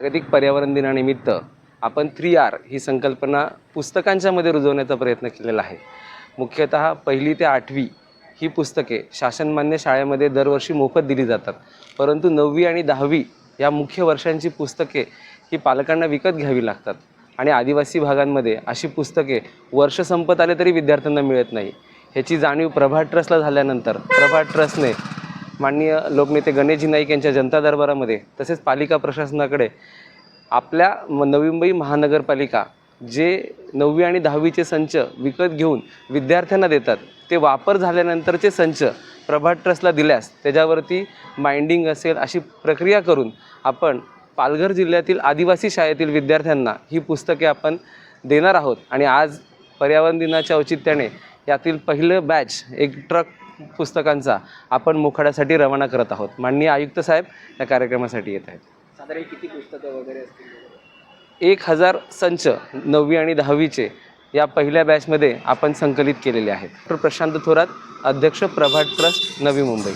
जागतिक पर्यावरण दिनानिमित्त आपण थ्री आर ही संकल्पना पुस्तकांच्या मध्ये रुजवण्याचा प्रयत्न केलेला आहे. मुख्यतः पहिली ते आठवी ही पुस्तके शासनमान्य शाळेमध्ये दरवर्षी मोफत दिली जातात. परंतु नववी आणि दहावी या मुख्य वर्षांची पुस्तके ही पालकांना विकत घ्यावी लागतात आणि आदिवासी भागांमध्ये अशी पुस्तके वर्ष संपत आले तरी विद्यार्थ्यांना मिळत नाही. ह्याची जाणीव प्रभात ट्रस्टला झाल्यानंतर प्रभात ट्रस्टने माननीय लोकनेते गणेशजी नाईक यांच्या जनता दरबारामध्ये तसेच पालिका प्रशासनाकडे आपल्या नवी मुंबई महानगरपालिका जे नववी आणि दहावीचे संच विकत घेऊन विद्यार्थ्यांना देतात ते वापर झाल्यानंतरचे संच प्रभात ट्रस्टला दिल्यास त्याच्यावरती माइंडिंग असेल अशी प्रक्रिया करून आपण पालघर जिल्ह्यातील आदिवासी शाळेतील विद्यार्थ्यांना ही पुस्तके आपण देणार आहोत. आणि आज पर्यावरण दिनाच्या औचित्याने यातील पहिलं बॅच एक ट्रक पुस्तकांचा आपण मुखाड्यासाठी रवाना करत आहोत. माननीय आयुक्त साहेब या कार्यक्रमासाठी येत आहेत. साधारण किती पुस्तकं वगैरे असतील? एक हजार संच नववी आणि दहावीचे या पहिल्या बॅचमध्ये आपण संकलित केलेले आहेत. डॉक्टर प्रशांत थोरात अध्यक्ष प्रभात ट्रस्ट नवी मुंबई.